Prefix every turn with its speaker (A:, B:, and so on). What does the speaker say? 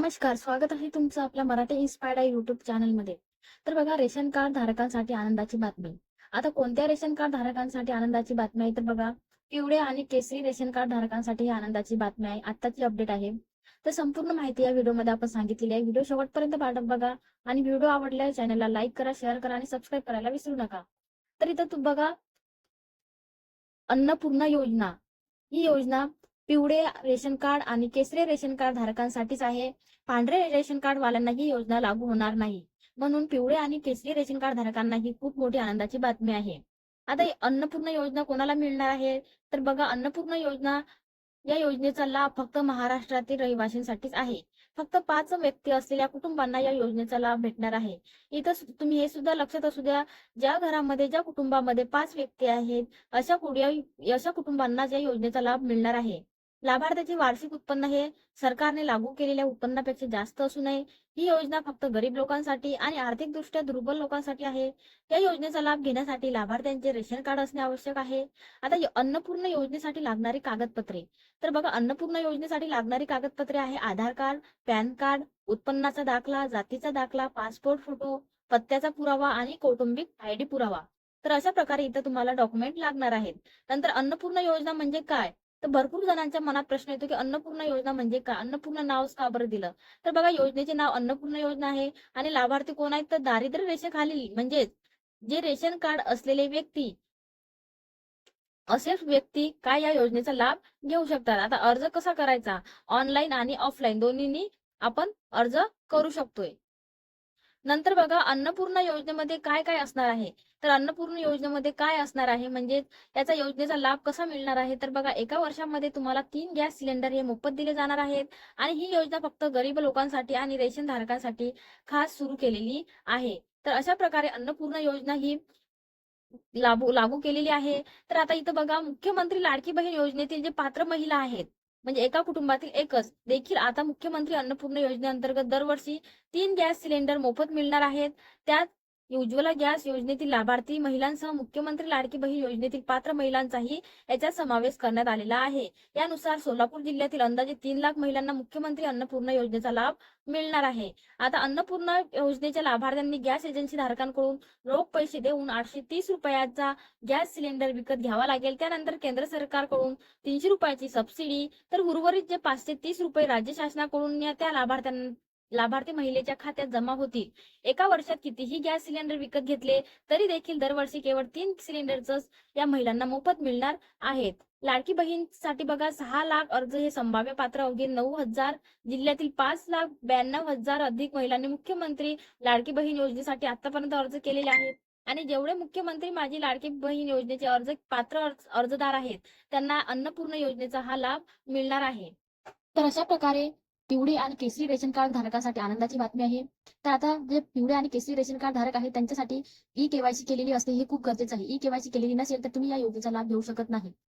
A: नमस्कार स्वागत आहे तुमचं आपल्या मराठी इन्स्पायर्ड युट्यूब युट्यूब चॅनलमध्ये तर बघा रेशन कार्ड धारकांसाठी आनंदाची बातमी. आता कोणत्या रेशन कार्ड धारकांसाठी आनंदाची बातमी आहे? तर बघा पिवळे आणि केसरी रेशन कार्ड धारकांसाठी ही आनंदाची बातमी आहे. आत्ताची अपडेट आहे. तर संपूर्ण माहिती या व्हिडिओमध्ये आपण सांगितलेली आहे. व्हिडिओ शेवटपर्यंत पाठव बघा आणि व्हिडिओ आवडल्यास चॅनलला लाईक करा शेअर करा आणि सबस्क्राईब करायला विसरू नका. तर इथं तू बघा अन्नपूर्णा योजना. ही योजना पिवळे रेशन कार्ड आणि केसरी रेशन कार्ड धारकांसाठीच आहे. पांढरे रेशन कार्ड वाल्यांना ही योजना लागू होणार नाही. म्हणून पिवळे आणि केसरी रेशन कार्ड धारकांना ही खूप मोठी आनंदाची बातमी आहे. आता अन्नपूर्ण योजना कोणाला मिळणार आहे? तर बघा अन्नपूर्ण योजना या योजनेचा लाभ फक्त महाराष्ट्रातील रहिवाशांसाठीच आहे. फक्त पाच व्यक्ती असलेल्या कुटुंबांना या योजनेचा लाभ भेटणार आहे. इथं तुम्ही हे सुद्धा लक्षात असू द्या. ज्या घरामध्ये ज्या कुटुंबामध्ये पाच व्यक्ती आहेत अशा कुडिया अशा कुटुंबांना या योजनेचा लाभ मिळणार आहे. लाभार्थ्याचे वार्षिक उत्पन्न हे सरकारने लागू केलेल्या उत्पन्नापेक्षा जास्त असू नये. ही योजना फक्त गरीब लोकांसाठी आणि आर्थिकदृष्ट्या दुर्बल लोकांसाठी आहे. या योजनेचा लाभ घेण्यासाठी लाभार्थ्यांचे रेशन कार्ड असणे आवश्यक आहे. आता अन्नपूर्ण योजनेसाठी लागणारी कागदपत्रे. तर बघा अन्नपूर्ण योजनेसाठी लागणारी कागदपत्रे आहे आधार कार्ड पॅन कार्ड उत्पन्नाचा दाखला जातीचा दाखला पासपोर्ट फोटो पत्त्याचा पुरावा आणि कौटुंबिक आयडी पुरावा. तर अशा प्रकारे इथं तुम्हाला डॉक्युमेंट लागणार आहेत. नंतर अन्नपूर्ण योजना म्हणजे काय? तर भरपूर जणांच्या मनात प्रश्न येतो की अन्नपूर्णा योजना म्हणजे काय? अन्नपूर्णा नाव का बरं दिलं? तर बघा योजनेचे नाव अन्नपूर्णा योजना आहे आणि लाभार्थी कोण आहेत? तर दारिद्र्य रेषेखालील म्हणजेच जे रेशन कार्ड असलेले व्यक्ती असेच व्यक्ती काय या योजनेचा लाभ घेऊ शकतात? आता अर्ज कसा करायचा? ऑनलाईन आणि ऑफलाईन दोन्हीनी आपण अर्ज करू शकतोय. नंतर बघा अन्नपूर्णा योजनेमध्ये काय काय असणार आहे? तर अन्नपूर्णा योजनेमध्ये काय असणार आहे? म्हणजे याचा योजनेचा लाभ कसा मिळणार आहे? तर बघा एका वर्षामध्ये तुम्हाला तीन गॅस सिलेंडर हे मोफत दिले जाणार आहेत आणि ही योजना फक्त गरीब लोकांसाठी आणि रेशन धारकांसाठी खास सुरू केलेली आहे. तर अशा प्रकारे अन्नपूर्णा योजना ही लागू लागू केलेली आहे. तर आता इथं बघा मुख्यमंत्री लाडकी बहीण योजनेतील जे पात्र महिला आहेत म्हणजे एका कुटुंबातील एकच. देखील आता मुख्यमंत्री अन्नपूर्णा योजनेअंतर्गत दरवर्षी तीन गॅस सिलेंडर मोफत मिळणार आहेत. त्यात उज्ज्वला गॅस योजनेतील लाभार्थी महिलांसह मुख्यमंत्री लाडकी बहीण योजनेतील पात्र महिलांचाही याच्यात समावेश करण्यात आलेला आहे. यानुसार सोलापूर जिल्ह्यातील अंदाजे तीन लाख महिलांना मुख्यमंत्री अन्नपूर्णा योजनेचा लाभ मिळणार आहे. आता अन्नपूर्णा योजनेच्या लाभार्थ्यांनी गॅस एजन्सी धारकांकडून रोख पैसे देऊन आठशे तीस रुपयाचा गॅस सिलेंडर विकत घ्यावा लागेल. त्यानंतर केंद्र सरकारकडून तीनशे रुपयाची सबसिडी तर उर्वरित जे पाचशे तीस रुपये राज्य शासनाकडून या त्या लाभार्थ्यांना लाभार्थी महिलेच्या खात्यात जमा होतील एका वर्षात कितीही गॅस सिलेंडर विकत घेतले तरी देखील दरवर्षी केवळ तीन सिलेंडरच या महिलांना मोफत मिळणार आहेत. लाडकी बहीणसाठी बघा सहा लाख अर्ज हे संभाव्य पात्र अवघे नऊ हजार जिल्ह्यातील पाच लाख ब्याण्णव हजार अधिक महिलांनी मुख्यमंत्री लाडकी बहीण योजनेसाठी आतापर्यंत अर्ज केलेले आहेत. आणि जेवढे मुख्यमंत्री माझी लाडकी बहीण योजनेचे अर्ज पात्र अर्जदार आहेत त्यांना अन्नपूर्ण योजनेचा हा लाभ मिळणार आहे. तर अशा प्रकारे पिवळे आणि केसरी रेशन कार्ड धारकांसाठी आनंदाची बातमी आहे. तर आता जे पिवळे आणि केसरी रेशन कार्ड धारक आहेत त्यांच्यासाठी ई केवायसी केलेली असते हे खूप गरजेचं आहे. ई केवायसी केलेली नसेल तर तुम्ही या योजनेचा लाभ घेऊ शकत नाही.